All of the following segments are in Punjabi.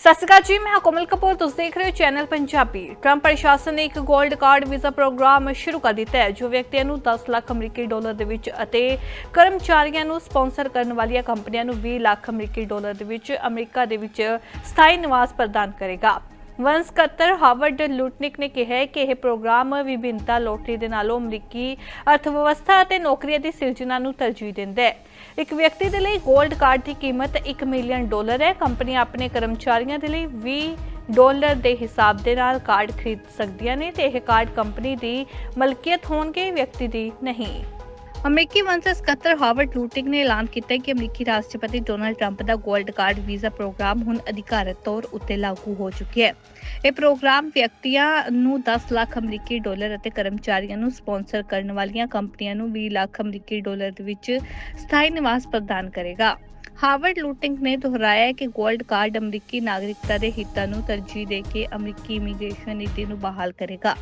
ਸਤਿ ਸ਼੍ਰੀ ਅਕਾਲ ਜੀ, ਮੈਂ ਕੋਮਲ ਕਪੂਰ। ਤੁਸੀਂ ਦੇਖ ਰਹੇ ਹੋ ਚੈਨਲ ਪੰਜਾਬੀ। ਟਰੰਪ ਪ੍ਰਸ਼ਾਸਨ ਨੇ ਇੱਕ 골ਡ ਕਾਰਡ, ਵੀਜ਼ਾ ਪ੍ਰੋਗਰਾਮ ਸ਼ੁਰੂ ਕਰ ਦਿੱਤਾ ਹੈ, ਜੋ ਵਿਅਕਤੀਆਂ ਨੂੰ 10 ਲੱਖ ਅਮਰੀਕੀ ਡਾਲਰ ਦੇ ਵਿੱਚ ਅਤੇ ਕਰਮਚਾਰੀਆਂ ਨੂੰ ਸਪਾਂਸਰ ਕਰਨ ਵਾਲੀਆਂ ਕੰਪਨੀਆਂ ਨੂੰ 20 ਲੱਖ ਅਮਰੀਕੀ ਡਾਲਰ ਦੇ ਵਿੱਚ ਅਮਰੀਕਾ ਦੇ ਵਿੱਚ ਸਥਾਈ ਨਿਵਾਸ ਪ੍ਰਦਾਨ ਕਰੇਗਾ। ਵੰਸ ਸਕੱਤਰ ਹਾਵਰਡ ਲੂਟਨਿਕ ਨੇ ਕਿਹਾ ਕਿ ਇਹ ਪ੍ਰੋਗਰਾਮ ਵਿਭਿੰਨਤਾ ਲੋਟਰੀ ਦੇ ਨਾਲੋਂ ਅਮਰੀਕੀ ਅਰਥਵਿਵਸਥਾ ਅਤੇ ਨੌਕਰੀਆਂ ਦੀ ਸਿਰਜਣਾ ਨੂੰ ਤਰਜੀਹ ਦਿੰਦਾ ਹੈ। ਇੱਕ ਵਿਅਕਤੀ ਦੇ ਲਈ 골ਡ ਕਾਰਡ ਦੀ ਕੀਮਤ 1 ਮਿਲੀਅਨ ਡਾਲਰ ਹੈ। ਕੰਪਨੀ ਆਪਣੇ ਕਰਮਚਾਰੀਆਂ ਦੇ ਲਈ 20 ਡਾਲਰ ਦੇ ਹਿਸਾਬ ਦੇ ਨਾਲ ਕਾਰਡ ਖਰੀਦ ਸਕਦੀਆਂ ਨੇ ਤੇ ਇਹ ਕਾਰਡ ਕੰਪਨੀ ਦੀ ਮਲਕੀਅਤ ਹੋਣਗੇ, ਵਿਅਕਤੀ ਦੀ ਨਹੀਂ। ਅਮਰੀਕੀ ਵੰਸ਼ਜ ਸਕੱਤਰ ਹਾਵਰਡ ਲੂਟਿੰਗ ਨੇ ਐਲਾਨ ਕੀਤਾ ਕਿ ਅਮਰੀਕੀ ਰਾਸ਼ਟਰਪਤੀ ਡੋਨਾਲਡ ਟਰੰਪ ਦਾ 골ਡ ਕਾਰਡ, ਵੀਜ਼ਾ ਪ੍ਰੋਗਰਾਮ ਹੁਣ ਅਧਿਕਾਰਤ ਤੌਰ ਉੱਤੇ ਲਾਗੂ ਹੋ ਚੁੱਕਿਆ ਹੈ। ਇਹ ਪ੍ਰੋਗਰਾਮ ਵਿਅਕਤੀਆਂ ਨੂੰ 10 ਲੱਖ ਅਮਰੀਕੀ ਡਾਲਰ ਅਤੇ ਕਰਮਚਾਰੀਆਂ ਨੂੰ ਸਪਾਂਸਰ ਕਰਨ ਵਾਲੀਆਂ ਕੰਪਨੀਆਂ ਨੂੰ 20 ਲੱਖ ਅਮਰੀਕੀ ਡਾਲਰ ਵਿੱਚ ਸਥਾਈ ਨਿਵਾਸ ਪ੍ਰਦਾਨ ਕਰੇਗਾ। ਹਾਰਵਰਡ ਲੂਟਿੰਗ ਨੇ ਦੁਹਰਾਇਆ ਕਿ 골ਡ ਕਾਰਡ ਅਮਰੀਕੀ ਨਾਗਰਿਕਤਾ ਦੇ ਹਿੱਤਾਂ ਨੂੰ ਤਰਜੀਹ ਦੇ ਕੇ ਅਮਰੀਕੀ ਇਮੀਗ੍ਰੇਸ਼ਨ ਨੀਤੀ ਨੂੰ ਬਹਾਲ ਕਰੇਗਾ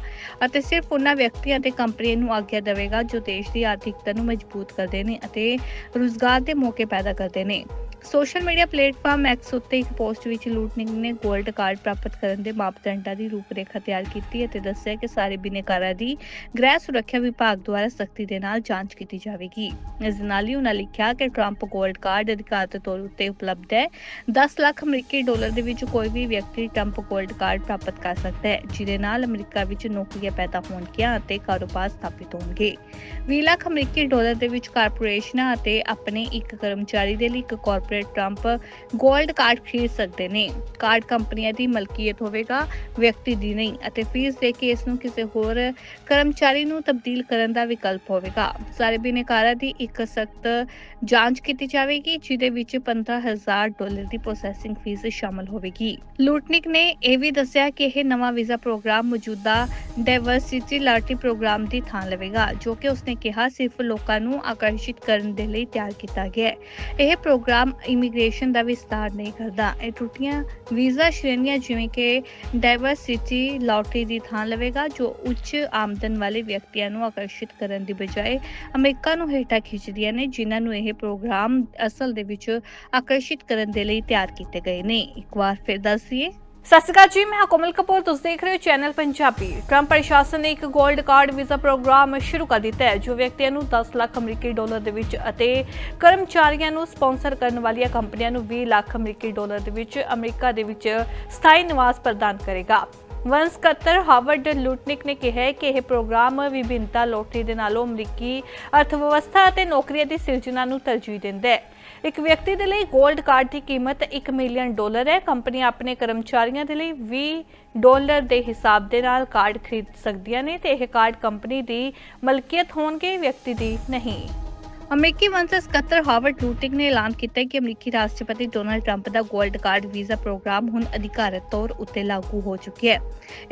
ਅਤੇ ਸਿਰਫ ਉਹਨਾਂ ਵਿਅਕਤੀਆਂ ਤੇ ਕੰਪਨੀਆਂ ਨੂੰ ਆਗਿਆ ਦੇਵੇਗਾ ਜੋ ਦੇਸ਼ ਦੀ ਆਰਥਿਕਤਾ ਨੂੰ ਮਜ਼ਬੂਤ ਕਰਦੇ ਨੇ ਅਤੇ ਰੁਜ਼ਗਾਰ ਦੇ ਮੌਕੇ ਪੈਦਾ ਕਰਦੇ ਨੇ। ਸੋਸ਼ਲ ਮੀਡੀਆ ਪਲੇਟਫਾਰਮ ਐਕਸ ਉੱਤੇ ਇੱਕ ਪੋਸਟ ਵਿੱਚ ਲੂਟਨਿੰਗ ਨੇ 골ਡ ਕਾਰਡ ਪ੍ਰਾਪਤ ਕਰਨ ਦੇ ਮਾਪਦੰਡਾਂ ਦੀ ਰੂਪਰੇਖਾ ਤਿਆਰ ਕੀਤੀ ਅਤੇ ਦੱਸਿਆ ਕਿ ਸਾਰੇ ਬਿਨੇਕਾਰਾਂ ਦੀ ਗ੍ਰਹਿ ਸੁਰੱਖਿਆ ਵਿਭਾਗ ਦੁਆਰਾ ਸਖਤੀ ਦੇ ਨਾਲ ਜਾਂਚ ਕੀਤੀ ਜਾਵੇਗੀ। ਇਸ ਦੇ ਨਾਲ ਹੀ ਉਹਨਾਂ ਲਿਖਿਆ ਕਿ ਟਰੰਪ 골ਡ ਕਾਰਡ ਅਧਿਕਾਰਤ ਤੌਰ ਉੱਤੇ ਉਪਲਬਧ ਹੈ। 10 ਲੱਖ ਅਮਰੀਕੀ ਡਾਲਰ ਦੇ ਵਿੱਚ ਕੋਈ ਵੀ ਵਿਅਕਤੀ ਟਰੰਪ 골ਡ ਕਾਰਡ ਪ੍ਰਾਪਤ ਕਰ ਸਕਦਾ ਹੈ, ਜਿਹਦੇ ਨਾਲ ਅਮਰੀਕਾ ਵਿੱਚ ਨੌਕਰੀਆਂ ਪੈਦਾ ਹੋਣਗੀਆਂ ਅਤੇ ਕਾਰੋਬਾਰ ਸਥਾਪਿਤ ਹੋਣਗੇ। 20 ਲੱਖ ਅਮਰੀਕੀ ਡਾਲਰ ਦੇ ਵਿੱਚ ਕਾਰਪੋਰੇਸ਼ਨਾਂ ਅਤੇ ਆਪਣੇ ਇੱਕ ਕਰਮਚਾਰੀ ਦੇ ਲਈ ਇੱਕ ਕਾਰਪ ਕਾਰਪੋਰੇਟ ਟਰੰਪ 골ਡ ਕਾਰਡ ਖਰੀਦ ਸਕਦੇ ਨੇ। ਕਾਰਡ ਕੰਪਨੀਆਂ ਦੀ ਮਲਕੀਅਤ ਹੋਵੇਗਾ, ਵਿਅਕਤੀ ਦੀ ਨਹੀਂ ਅਤੇ ਫੀਸ ਦੇ ਕੇ ਇਸ ਨੂੰ ਕਿਸੇ ਹੋਰ ਕਰਮਚਾਰੀ ਨੂੰ ਤਬਦੀਲ ਕਰਨ ਦਾ ਵਿਕਲਪ ਹੋਵੇਗਾ। ਸਾਰੇ ਬਿਨੇਕਾਰਾਂ ਦੀ ਇੱਕ ਸਖਤ ਜਾਂਚ ਕੀਤੀ ਜਾਵੇਗੀ, ਜਿਹਦੇ ਵਿੱਚ 15000 ਡਾਲਰ ਦੀ ਪ੍ਰੋਸੈਸਿੰਗ ਫੀਸ ਸ਼ਾਮਲ ਹੋਵੇਗੀ। ਲੂਟਨਿਕ ਨੇ ਇਹ ਵੀ ਦੱਸਿਆ ਕਿ ਇਹ ਨਵਾਂ ਵੀਜ਼ਾ ਪ੍ਰੋਗਰਾਮ ਮੌਜੂਦਾ ਡਾਈਵਰਸਿਟੀ ਲਾਟਰੀ ਪ੍ਰੋਗਰਾਮ ਦੀ ਥਾਂ ਲਵੇਗਾ, ਜੋ ਕਿ ਉਸਨੇ ਕਿਹਾ ਸਿਰਫ ਲੋਕਾਂ ਨੂੰ ਆਕਰਸ਼ਿਤ ਕਰਨ ਦੇ ਲਈ ਤਿਆਰ ਕੀਤਾ ਗਿਆ ਹੈ। ਇਹ ਪ੍ਰੋਗਰਾਮ ਇਮੀਗ੍ਰੇਸ਼ਨ ਦਾ ਵਿਸਤਾਰ ਨਹੀਂ ਕਰਦਾ। ਇਹ ਟੁੱਟੀਆਂ ਵੀਜ਼ਾ ਸ਼੍ਰੇਣੀਆਂ ਜਿਵੇਂ ਕਿ ਡਾਈਵਰਸਿਟੀ ਲਾਟਰੀ ਦੀ ਥਾਂ ਲਵੇਗਾ, ਜੋ ਉੱਚ ਆਮਦਨ ਵਾਲੇ ਵਿਅਕਤੀਆਂ ਨੂੰ ਆਕਰਸ਼ਿਤ ਕਰਨ ਦੀ ਬਜਾਏ ਅਮਰੀਕਾ ਨੂੰ ਹੇਠਾਂ ਖਿੱਚਦੀਆਂ ਨੇ, ਜਿਨ੍ਹਾਂ ਨੂੰ ਇਹ ਪ੍ਰੋਗਰਾਮ ਅਸਲ ਦੇ ਵਿੱਚ ਆਕਰਸ਼ਿਤ ਕਰਨ ਦੇ ਲਈ ਤਿਆਰ ਕੀਤੇ ਗਏ ਨੇ। ਇੱਕ ਵਾਰ ਫਿਰ ਦੱਸ ਸਤਿ ਸ਼੍ਰੀ ਅਕਾਲ ਜੀ, ਮੈਂ ਕੋਮਲ ਕਪੂਰ, ਤੁਸੀਂ ਦੇਖ ਰਹੇ ਹੋ ਚੈਨਲ ਪੰਜਾਬੀ। ਟਰੰਪ ਪ੍ਰਸ਼ਾਸਨ ਨੇ ਇੱਕ 골ਡ ਕਾਰਡ, ਵੀਜ਼ਾ ਪ੍ਰੋਗਰਾਮ ਸ਼ੁਰੂ ਕਰ ਦਿੱਤਾ ਹੈ, ਜੋ ਵਿਅਕਤੀਆਂ ਨੂੰ 10 ਲੱਖ ਅਮਰੀਕੀ ਡਾਲਰ ਦੇ ਵਿੱਚ ਅਤੇ ਕਰਮਚਾਰੀਆਂ ਨੂੰ ਸਪਾਂਸਰ ਕਰਨ ਵਾਲੀਆਂ ਕੰਪਨੀਆਂ ਨੂੰ 20 ਲੱਖ ਅਮਰੀਕੀ ਡਾਲਰ ਦੇ ਵਿੱਚ ਅਮਰੀਕਾ ਦੇ ਵਿੱਚ ਸਥਾਈ ਨਿਵਾਸ ਪ੍ਰਦਾਨ ਕਰੇਗਾ। ਵੰਸ ਸਕੱਤਰ ਹਾਰਵਰਡ ਲੂਟਨਿਕ ਨੇ ਕਿਹਾ ਕਿ ਇਹ ਪ੍ਰੋਗਰਾਮ ਵਿਭਿੰਨਤਾ ਲੋਟਰੀ ਦੇ ਨਾਲੋਂ ਅਮਰੀਕੀ ਅਰਥਵਿਵਸਥਾ ਅਤੇ ਨੌਕਰੀਆਂ ਦੀ ਸਿਰਜਣਾ ਨੂੰ ਤਰਜੀਹ ਦਿੰਦਾ ਹੈ। ਇੱਕ ਵਿਅਕਤੀ ਦੇ ਲਈ 골ਡ ਕਾਰਡ ਦੀ ਕੀਮਤ 1 ਮਿਲੀਅਨ ਡਾਲਰ ਹੈ। ਕੰਪਨੀ ਆਪਣੇ ਕਰਮਚਾਰੀਆਂ ਦੇ ਲਈ 20 ਡਾਲਰ ਦੇ ਹਿਸਾਬ ਦੇ ਨਾਲ ਕਾਰਡ ਖਰੀਦ ਸਕਦੀਆਂ ਨੇ ਤੇ ਇਹ ਕਾਰਡ ਕੰਪਨੀ ਦੀ ਮਲਕੀਅਤ ਹੋਣਗੇ, ਵਿਅਕਤੀ ਦੀ ਨਹੀਂ। ਅਮਰੀਕੀ ਵੰਸ਼ਜ ਸਕੱਤਰ ਹਾਰਵਰਡ ਲੂਟਿੰਗ ਨੇ ਐਲਾਨ ਕੀਤਾ ਕਿ ਅਮਰੀਕੀ ਰਾਸ਼ਟਰਪਤੀ ਡੋਨਲਡ ਟਰੰਪ ਦਾ 골ਡ ਕਾਰਡ ਵੀਜ਼ਾ ਪ੍ਰੋਗਰਾਮ ਹੁਣ ਅਧਿਕਾਰਤ ਤੌਰ ਉੱਤੇ ਲਾਗੂ ਹੋ ਚੁੱਕਿਆ ਹੈ।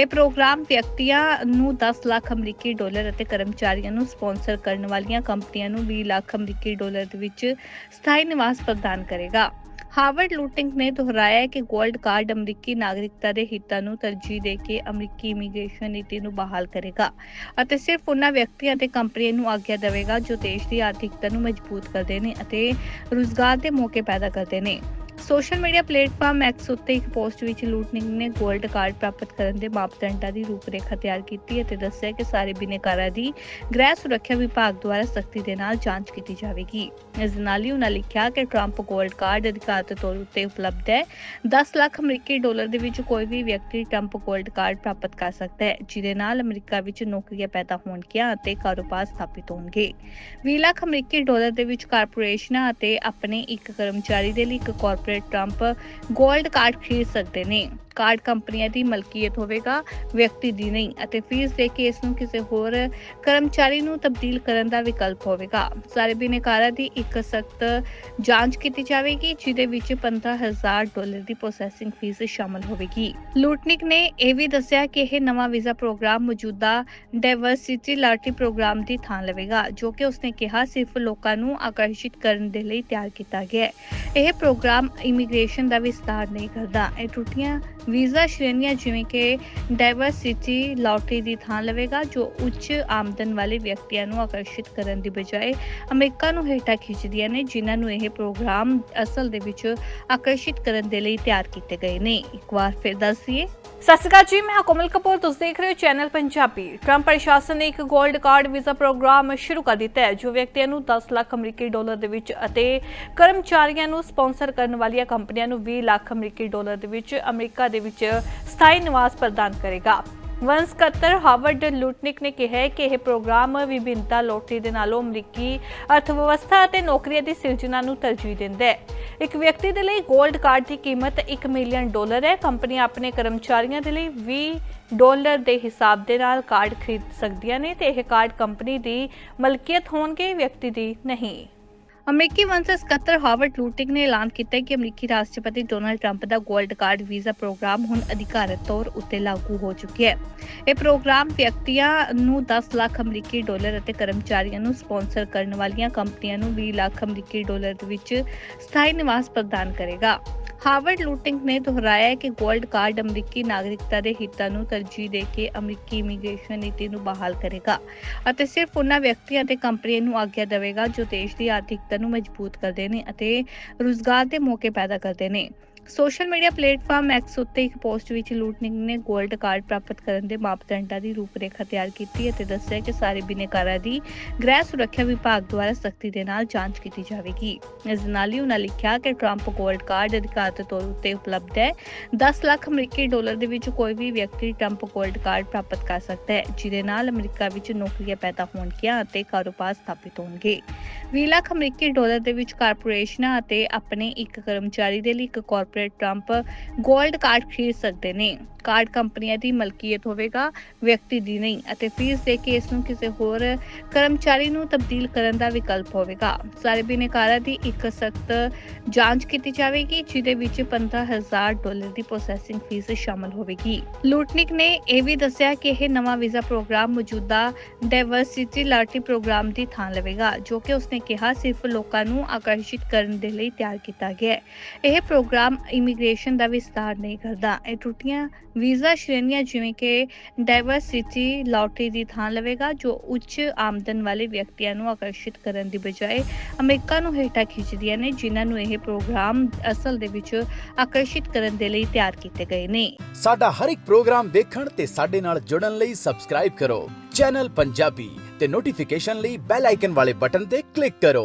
ਇਹ ਪ੍ਰੋਗਰਾਮ ਵਿਅਕਤੀਆਂ ਨੂੰ 10 ਲੱਖ ਅਮਰੀਕੀ ਡਾਲਰ ਅਤੇ ਕਰਮਚਾਰੀਆਂ ਨੂੰ ਸਪਾਂਸਰ ਕਰਨ ਵਾਲੀਆਂ ਕੰਪਨੀਆਂ ਨੂੰ 20 ਲੱਖ ਅਮਰੀਕੀ ਡਾਲਰ ਦੇ ਵਿੱਚ ਸਥਾਈ ਨਿਵਾਸ ਪ੍ਰਦਾਨ ਕਰੇਗਾ। ਹਾਰਵਰਡ ਲੂਟਿੰਗ ਨੇ ਦੁਹਰਾਇਆ ਕਿ 골ਡ ਕਾਰਡ ਅਮਰੀਕੀ ਨਾਗਰਿਕਤਾ ਦੇ ਹਿੱਤਾਂ ਨੂੰ ਤਰਜੀਹ ਦੇ ਕੇ ਅਮਰੀਕੀ ਇਮੀਗ੍ਰੇਸ਼ਨ ਨੀਤੀ ਨੂੰ ਬਹਾਲ ਕਰੇਗਾ ਅਤੇ ਸਿਰਫ ਉਹਨਾਂ ਵਿਅਕਤੀਆਂ ਤੇ ਕੰਪਨੀਆਂ ਨੂੰ ਆਗਿਆ ਦੇਵੇਗਾ ਜੋ ਦੇਸ਼ ਦੀ ਆਰਥਿਕਤਾ ਨੂੰ ਮਜ਼ਬੂਤ ਕਰਦੇ ਨੇ ਅਤੇ ਰੁਜ਼ਗਾਰ ਦੇ ਮੌਕੇ ਪੈਦਾ ਕਰਦੇ ਨੇ। ਸੋਸ਼ਲ ਮੀਡੀਆ ਪਲੇਟਫਾਰਮ ਐਕਸ ਉੱਤੇ ਇੱਕ ਪੋਸਟ ਵਿੱਚ ਲੂਟਨਿੰਗ ਨੇ 골ਡ ਕਾਰਡ ਪ੍ਰਾਪਤ ਕਰਨ ਦੇ ਮਾਪਦੰਡਾਂ ਦੀ ਰੂਪਰੇਖਾ ਤਿਆਰ ਕੀਤੀ ਅਤੇ ਦੱਸਿਆ ਕਿ ਸਾਰੇ ਬਿਨੇਕਾਰਾਂ ਦੀ ਗ੍ਰਹਿ ਸੁਰੱਖਿਆ ਵਿਭਾਗ ਦੁਆਰਾ ਸਖਤੀ ਦੇ ਨਾਲ ਜਾਂਚ ਕੀਤੀ ਜਾਵੇਗੀ। ਇਸ ਨਾਲ ਹੀ ਉਹਨਾਂ ਲਿਖਿਆ ਕਿ ਟਰੰਪ 골ਡ ਕਾਰਡ ਅਧਿਕਾਰਤ ਤੌਰ ਉੱਤੇ ਉਪਲਬਧ ਹੈ। 10 ਲੱਖ ਅਮਰੀਕੀ ਡਾਲਰ ਦੇ ਵਿੱਚ ਕੋਈ ਵੀ ਵਿਅਕਤੀ ਟਰੰਪ 골ਡ ਕਾਰਡ ਪ੍ਰਾਪਤ ਕਰ ਸਕਦਾ ਹੈ, ਜਿਹਦੇ ਨਾਲ ਅਮਰੀਕਾ ਵਿੱਚ ਨੌਕਰੀਆਂ ਪੈਦਾ ਹੋਣਗੀਆਂ ਅਤੇ ਕਾਰੋਬਾਰ ਸਥਾਪਿਤ ਹੋਣਗੇ। 20 ਲੱਖ ਅਮਰੀਕੀ ਡਾਲਰ ਦੇ ਵਿੱਚ ਕਾਰਪੋਰੇਸ਼ਨਾਂ ਅਤੇ ਆਪਣੇ ਇੱਕ ਕਰਮਚਾਰੀ ਦੇ ਲਈ ਇੱਕ ਕਾਰਪੋਰੇਟ ਟਰੰਪ 골ਡ ਕਾਰਡ ਖਰੀਦ ਸਕਦੇ ਨੇ। ਕਾਰਡ ਕੰਪਨੀਆਂ ਦੀ ਮਲਕੀਅਤ ਹੋਵੇਗਾ, ਵਿਅਕਤੀ ਦੀ ਨਹੀਂ ਅਤੇ ਫੀਸ ਦੇ ਕੇ ਇਸ ਨੂੰ ਕਿਸੇ ਹੋਰ ਕਰਮਚਾਰੀ ਨੂੰ ਤਬਦੀਲ ਕਰਨ ਦਾ ਵਿਕਲਪ ਹੋਵੇਗਾ। ਸਾਰੇ ਬਿਨੇਕਾਰਾਂ ਦੀ ਇੱਕ ਸਖਤ ਜਾਂਚ ਕੀਤੀ ਜਾਵੇਗੀ, ਜਿਹਦੇ ਵਿੱਚ 15000 ਡਾਲਰ ਦੀ ਪ੍ਰੋਸੈਸਿੰਗ ਫੀਸ ਸ਼ਾਮਲ ਹੋਵੇਗੀ। ਲੂਟਨਿਕ ਨੇ ਇਹ ਵੀ ਦੱਸਿਆ ਕਿ ਇਹ ਨਵਾਂ ਵੀਜ਼ਾ ਪ੍ਰੋਗਰਾਮ ਮੌਜੂਦਾ ਡਾਈਵਰਸਿਟੀ ਲਾਟਰੀ ਪ੍ਰੋਗਰਾਮ ਦੀ ਥਾਂ ਲਵੇਗਾ, ਜੋ ਕਿ ਉਸਨੇ ਕਿਹਾ ਸਿਰਫ ਲੋਕਾਂ ਨੂੰ ਆਕਰਸ਼ਿਤ ਕਰਨ ਦੇ ਲਈ ਤਿਆਰ ਕੀਤਾ ਗਿਆ ਹੈ। ਇਹ ਪ੍ਰੋਗਰਾਮ ਇਮੀਗ੍ਰੇਸ਼ਨ ਦਾ ਵਿਸਤਾਰ ਨਹੀਂ ਕਰਦਾ। ਇਹ ਟੁੱਟੀਆਂ ਵੀਜ਼ਾ ਸ਼੍ਰੇਣੀਆਂ ਜਿਵੇਂ ਕਿ ਡਾਈਵਰਸਿਟੀ ਲਾਟਰੀ ਦੀ ਥਾਂ ਲਵੇਗਾ, ਜੋ ਉੱਚ ਆਮਦਨ ਵਾਲੇ ਵਿਅਕਤੀਆਂ ਨੂੰ ਆਕਰਸ਼ਿਤ ਕਰਨ ਦੀ ਬਜਾਏ ਅਮਰੀਕਾ ਨੂੰ ਹੇਠਾਂ ਖਿੱਚਦੀਆਂ ਨੇ, ਜਿਨ੍ਹਾਂ ਨੂੰ ਇਹ ਪ੍ਰੋਗਰਾਮ ਅਸਲ ਦੇ ਵਿੱਚ ਆਕਰਸ਼ਿਤ ਕਰਨ ਦੇ ਲਈ ਤਿਆਰ ਕੀਤੇ ਗਏ ਨੇ। ਇੱਕ ਵਾਰ ਫਿਰ ਦੱਸੀਏ ਸਤਿ ਸ਼੍ਰੀ ਅਕਾਲ ਜੀ, ਮੈਂ ਕੋਮਲ ਕਪੂਰ, ਤੁਸੀਂ ਦੇਖ ਰਹੇ ਹੋ ਚੈਨਲ ਪੰਜਾਬੀ। ਟਰੰਪ ਪ੍ਰਸ਼ਾਸਨ ਨੇ ਇੱਕ 골ਡ ਕਾਰਡ, ਵੀਜ਼ਾ ਪ੍ਰੋਗਰਾਮ ਸ਼ੁਰੂ ਕਰ ਦਿੱਤਾ ਹੈ, ਜੋ ਵਿਅਕਤੀਆਂ ਨੂੰ 10 ਲੱਖ ਅਮਰੀਕੀ ਡਾਲਰ ਦੇ ਵਿੱਚ ਅਤੇ ਕਰਮਚਾਰੀਆਂ ਨੂੰ ਸਪਾਂਸਰ ਕਰਨ ਵਾਲੀਆਂ ਕੰਪਨੀਆਂ ਨੂੰ 20 ਲੱਖ ਅਮਰੀਕੀ ਡਾਲਰ ਦੇ ਵਿੱਚ ਅਮਰੀਕਾ ਦੇ ਵਿੱਚ ਸਥਾਈ ਨਿਵਾਸ ਪ੍ਰਦਾਨ ਕਰੇਗਾ। ਵੰਸ ਕਤਰ ਹਾਵਰਡ ਲੂਟਨਿਕ ਨੇ ਕਿਹਾ ਕਿ ਇਹ ਪ੍ਰੋਗਰਾਮ ਵਿਭਿੰਨਤਾ ਲੋਟਰੀ ਦੇ ਨਾਲੋਂ ਅਮਰੀਕੀ ਅਰਥਵਿਵਸਥਾ ਅਤੇ ਨੌਕਰੀਆਂ ਦੀ ਸਿਰਜਣਾ ਨੂੰ ਤਰਜੀਹ ਦਿੰਦਾ ਹੈ। ਇੱਕ ਵਿਅਕਤੀ ਦੇ ਲਈ 골ਡ ਕਾਰਡ ਦੀ ਕੀਮਤ 1 ਮਿਲੀਅਨ ਡਾਲਰ ਹੈ। ਕੰਪਨੀ ਆਪਣੇ ਕਰਮਚਾਰੀਆਂ ਦੇ ਲਈ 20 ਡਾਲਰ ਦੇ ਹਿਸਾਬ ਦੇ ਨਾਲ ਕਾਰਡ ਖਰੀਦ ਸਕਦੀਆਂ ਨੇ ਤੇ ਇਹ ਕਾਰਡ ਕੰਪਨੀ ਦੀ ਮਲਕੀਅਤ ਹੋਣਗੇ, ਵਿਅਕਤੀ ਦੀ ਨਹੀਂ। ਅਮਰੀਕੀ ਵੰਸ਼ਜ ਸਕੱਤਰ ਹਾਰਵਰਡ ਲੂਟਿਕ ਨੇ ਐਲਾਨ ਕੀਤਾ ਕਿ ਅਮਰੀਕੀ ਰਾਸ਼ਟਰਪਤੀ ਡੋਨਲਡ ਟਰੰਪ ਦਾ 골ਡ ਕਾਰਡ, ਵੀਜ਼ਾ ਪ੍ਰੋਗਰਾਮ ਹੁਣ ਅਧਿਕਾਰਤ ਤੌਰ ਉੱਤੇ ਲਾਗੂ ਹੋ ਚੁੱਕਿਆ ਹੈ। ਇਹ ਪ੍ਰੋਗਰਾਮ ਵਿਅਕਤੀਆਂ ਨੂੰ 10 ਲੱਖ ਅਮਰੀਕੀ ਡਾਲਰ ਅਤੇ ਕਰਮਚਾਰੀਆਂ ਨੂੰ ਸਪਾਂਸਰ ਕਰਨ ਵਾਲੀਆਂ ਕੰਪਨੀਆਂ ਨੂੰ 20 ਲੱਖ ਅਮਰੀਕੀ ਡਾਲਰ ਵਿੱਚ ਸਥਾਈ ਨਿਵਾਸ ਪ੍ਰਦਾਨ ਕਰੇਗਾ। ਹਾਰਵਰਡ ਲੂਟਿੰਗ ਨੇ ਦੁਹਰਾਇਆ ਕਿ 골ਡ ਕਾਰਡ ਅਮਰੀਕੀ ਨਾਗਰਿਕਤਾ ਦੇ ਹਿੱਤਾਂ ਨੂੰ ਤਰਜੀਹ ਦੇ ਕੇ ਅਮਰੀਕੀ ਇਮੀਗ੍ਰੇਸ਼ਨ ਨੀਤੀ ਨੂੰ ਬਹਾਲ ਕਰੇਗਾ ਅਤੇ ਸਿਰਫ ਉਹਨਾਂ ਵਿਅਕਤੀਆਂ ਅਤੇ ਕੰਪਨੀਆਂ ਨੂੰ ਆਗਿਆ ਦੇਵੇਗਾ ਜੋ ਦੇਸ਼ ਦੀ ਆਰਥਿਕਤਾ ਨੂੰ ਮਜ਼ਬੂਤ ਕਰਦੇ ਨੇ ਅਤੇ ਰੁਜ਼ਗਾਰ ਦੇ ਮੌਕੇ ਪੈਦਾ ਕਰਦੇ ਨੇ। ਸੋਸ਼ਲ ਮੀਡੀਆ ਪਲੇਟਫਾਰਮ ਐਕਸ ਉੱਤੇ ਇੱਕ ਪੋਸਟ ਵਿੱਚ ਲੂਟਨਿੰਗ ਨੇ 골ਡ ਕਾਰਡ ਪ੍ਰਾਪਤ ਕਰਨ ਦੇ ਮਾਪਦੰਡਾਂ ਦੀ ਰੂਪਰੇਖਾ ਤਿਆਰ ਕੀਤੀ ਅਤੇ ਦੱਸਿਆ ਕਿ ਸਾਰੇ ਬਿਨੇਕਾਰਾਂ ਦੀ ਗ੍ਰਹਿ ਸੁਰੱਖਿਆ ਵਿਭਾਗ ਦੁਆਰਾ ਸਖਤੀ ਦੇ ਨਾਲ ਜਾਂਚ ਕੀਤੀ ਜਾਵੇਗੀ। ਇਸ ਨਾਲ ਹੀ ਉਹਨਾਂ ਲਿਖਿਆ ਕਿ ਟਰੰਪ 골ਡ ਕਾਰਡ ਅਧਿਕਾਰਤ ਤੌਰ ਉੱਤੇ ਉਪਲਬਧ ਹੈ। 10 ਲੱਖ ਅਮਰੀਕੀ ਡਾਲਰ ਦੇ ਵਿੱਚ ਕੋਈ ਵੀ ਵਿਅਕਤੀ ਟਰੰਪ 골ਡ ਕਾਰਡ ਪ੍ਰਾਪਤ ਕਰ ਸਕਦਾ ਹੈ, ਜਿਹਦੇ ਨਾਲ ਅਮਰੀਕਾ ਵਿੱਚ ਨੌਕਰੀਆਂ ਪੈਦਾ ਹੋਣਗੀਆਂ ਅਤੇ ਕਾਰੋਬਾਰ ਸਥਾਪਿਤ ਹੋਣਗੇ। 20 ਲੱਖ ਅਮਰੀਕੀ ਡਾਲਰ ਦੇ ਵਿੱਚ ਕਾਰਪੋਰੇਸ਼ਨਾਂ ਅਤੇ ਆਪਣੇ ਇੱਕ ਕਰਮਚਾਰੀ ਦੇ ਲਈ ਇੱਕ ਕਾਰਪੋਰੇਟ ਟਰੰਪ 골ਡ ਕਾਰਡ ਖਰੀਦ ਸਕਦੇ ਨੇ। ਕਾਰਡ ਕੰਪਨੀਆਂ ਦੀ ਮਲਕੀਅਤ ਹੋਵੇਗਾ, ਵਿਅਕਤੀ ਦੀ ਨਹੀਂ ਅਤੇ ਫੀਸ ਦੇ ਕੇ ਇਸ ਨੂੰ ਕਿਸੇ ਹੋਰ ਕਰਮਚਾਰੀ ਨੂੰ ਤਬਦੀਲ ਕਰਨ ਦਾ ਵਿਕਲਪ ਹੋਵੇਗਾ। ਸਾਰੇ ਬਿਨੇਕਾਰਾਂ ਦੀ ਇੱਕ ਸਖਤ ਜਾਂਚ ਕੀਤੀ ਜਾਵੇਗੀ, ਜਿਹਦੇ ਵਿੱਚ 15000 ਡਾਲਰ ਦੀ ਪ੍ਰੋਸੈਸਿੰਗ ਫੀਸ ਸ਼ਾਮਲ ਹੋਵੇਗੀ। ਲੂਟਨਿਕ ਨੇ ਇਹ ਵੀ ਦੱਸਿਆ ਕਿ ਇਹ ਨਵਾਂ ਵੀਜ਼ਾ ਪ੍ਰੋਗਰਾਮ ਮੌਜੂਦਾ ਡਾਈਵਰਸਿਟੀ ਲਾਟੀ ਪ੍ਰੋਗਰਾਮ ਦੀ ਥਾਂ ਲਵੇਗਾ, ਜੋ ਕਿ ਉਸਨੇ ਕਿਹਾ ਸਿਰਫ ਲੋਕਾਂ ਨੂੰ ਆਕਰਸ਼ਿਤ ਕਰਨ ਦੇ ਲਈ ਤਿਆਰ ਕੀਤਾ ਗਿਆ ਹੈ। ਇਹ ਪ੍ਰੋਗਰਾਮ ਇਮੀਗ੍ਰੇਸ਼ਨ ਦਾ ਵਿਸਤਾਰ ਨਹੀਂ ਕਰਦਾ। ਇਹ ਟੁੱਟੀਆਂ ਵੀਜ਼ਾ ਸ਼੍ਰੇਣੀਆਂ ਜਿਵੇਂ ਕਿ ਡਾਈਵਰਸਿਟੀ ਲਾਟਰੀ ਦੀ ਥਾਂ ਲਵੇਗਾ, ਜੋ ਉੱਚ ਆਮਦਨ ਵਾਲੇ ਵਿਅਕਤੀਆਂ ਨੂੰ ਆਕਰਸ਼ਿਤ ਕਰਨ ਦੀ ਬਜਾਏ ਅਮਰੀਕਾ ਨੂੰ ਹੇਠਾਂ ਖਿੱਚਦੀਆਂ ਨੇ, ਜਿਨ੍ਹਾਂ ਨੂੰ ਇਹ ਪ੍ਰੋਗਰਾਮ ਅਸਲ ਦੇ ਵਿੱਚ ਆਕਰਸ਼ਿਤ ਕਰਨ ਦੇ ਲਈ ਤਿਆਰ ਕੀਤੇ ਗਏ ਨੇ। ਸਾਡਾ ਹਰ ਇੱਕ ਪ੍ਰੋਗਰਾਮ ਦੇਖਣ ਤੇ ਸਾਡੇ ਨਾਲ ਜੁੜਨ ਲਈ ਸਬਸਕ੍ਰਾਈਬ ਕਰੋ। ਚੈਨਲ ਪੰਜਾਬੀ ਤੇ ਨੋਟੀਫਿਕੇਸ਼ਨ ਲਈ ਬੈਲ ਆਈਕਨ ਵਾਲੇ ਬਟਨ ਤੇ ਕਲਿੱਕ ਕਰੋ।